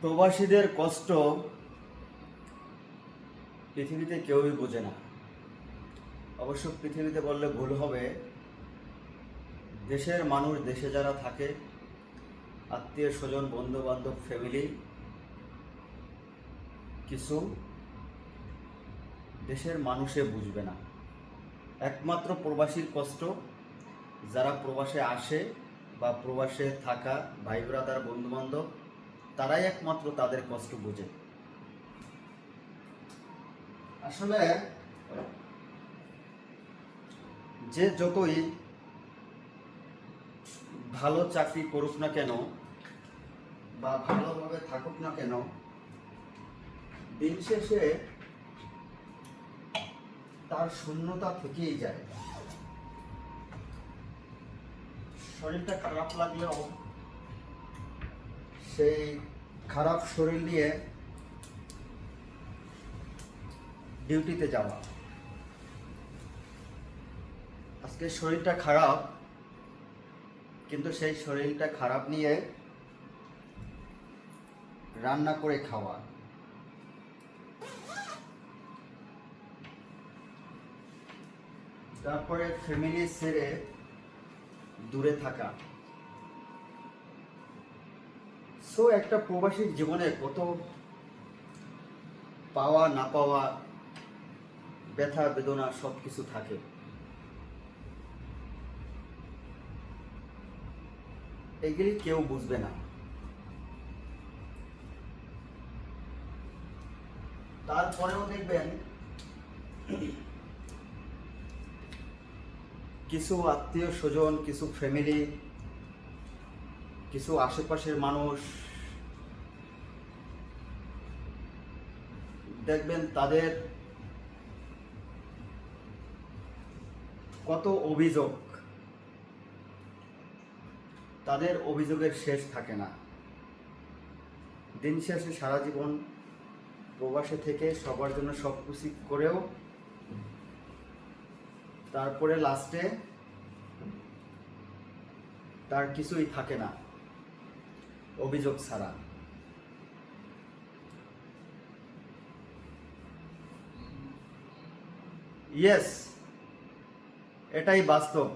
প্রবাসীদের কষ্ট পৃথিবীতে কেউই বোঝে না। অবশ্য পৃথিবীতে বললে ভুল হবে, দেশের মানুষ দেশে যারা থাকে, আত্মীয় স্বজন বন্ধু বান্ধব ফ্যামিলি কিছু দেশের মানুষে বুঝবে না। একমাত্র প্রবাসীর কষ্ট, যারা প্রবাসে আসে বা প্রবাসে থাকা ভাই ব্রাদার বন্ধু বান্ধব তারাই একমাত্র তাদের কষ্ট বোঝে। আসলে যে যতই ভালো চাকরি করুক না কেন বা ভালোভাবে থাকুক না কেন, দিন শেষে তার শূন্যতা থেকেই যায়। শরীরটা খারাপ লাগলেও সেই খারাপ শরীর নিয়ে ডিউটিতে যাওয়া। আজকে শরীরটা খারাপ, কিন্তু সেই শরীরটা খারাপ নিয়ে রান্না করে খাওয়া। তারপরে ফ্যামিলি ছেড়ে দূরে থাকা। সো একটা প্রবাসীর জীবনে কত পাওয়া, না পাওয়া, ব্যথা, বেদনা সব কিছু থাকে। এগুলি কেউ বুঝবে না। তারপরেও দেখবেন, কিছু আত্মীয় স্বজন কিছু ফ্যামিলি কিছু আশেপাশের মানুষ দেখবেন তাদের কত অভিযোগ। তাদের অভিযোগের শেষ থাকে না। দিন শেষে সারা জীবন প্রবাসে থেকে সবার জন্য সব কিছু করেও তারপরে লাস্টে তার কিছুই থাকে না। অভিযোগ ছাড়া। ইয়েস এটাই বাস্তব।